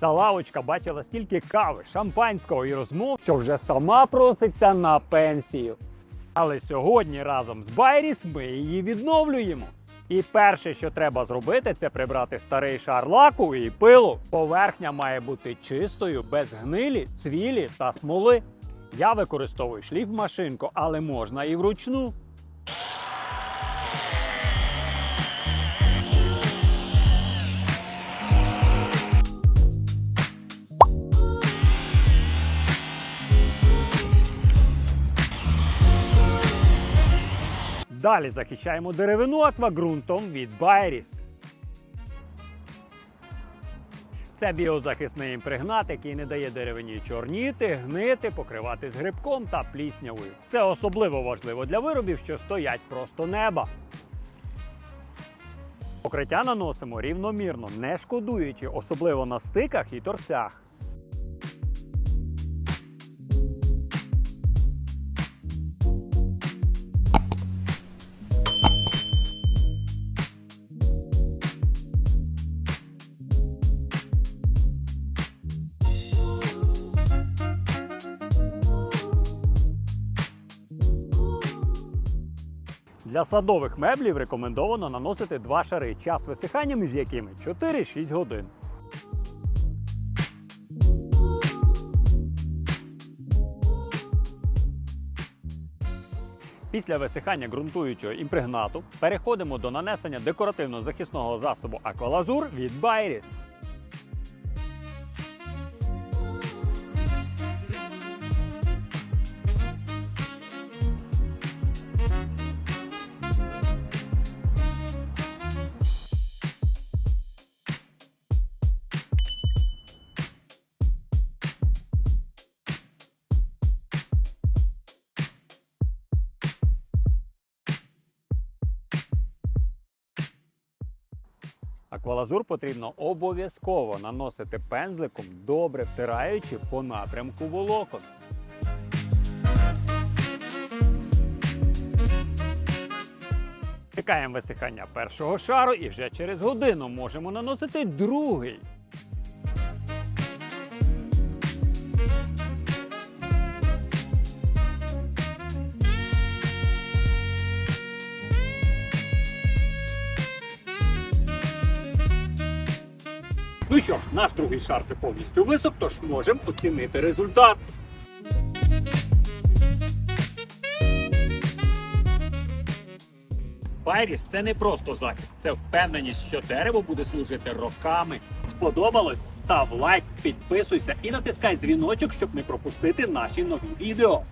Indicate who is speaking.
Speaker 1: Та лавочка бачила стільки кави, шампанського і розмов, що вже сама проситься на пенсію. Але сьогодні разом з Байріс ми її відновлюємо. І перше, що треба зробити, це прибрати старий шар лаку і пилу. Поверхня має бути чистою, без гнилі, цвілі та смоли. Я використовую шліф-машинку, але можна і вручну. Далі захищаємо деревину акваґрунтом від Байріс. Це біозахисний імпрегнат, який не дає деревині чорніти, гнити, покриватись грибком та пліснявою. Це особливо важливо для виробів, що стоять просто неба. Покриття наносимо рівномірно, не шкодуючи, особливо на стиках і торцях. Для садових меблів рекомендовано наносити два шари, час висихання між якими 4-6 годин. Після висихання ґрунтуючого імпрегнату переходимо до нанесення декоративно-захисного засобу Аквалазур від Байріс. Аквалазур потрібно обов'язково наносити пензликом, добре втираючи по напрямку волокон. Чекаємо висихання першого шару і вже через годину можемо наносити другий. Ну що ж, наш другий шар вже повністю висох, тож можемо оцінити результат. Пайріс це не просто захист, це впевненість, що дерево буде служити роками. Сподобалось? Став лайк, підписуйся і натискай дзвіночок, щоб не пропустити наші нові відео.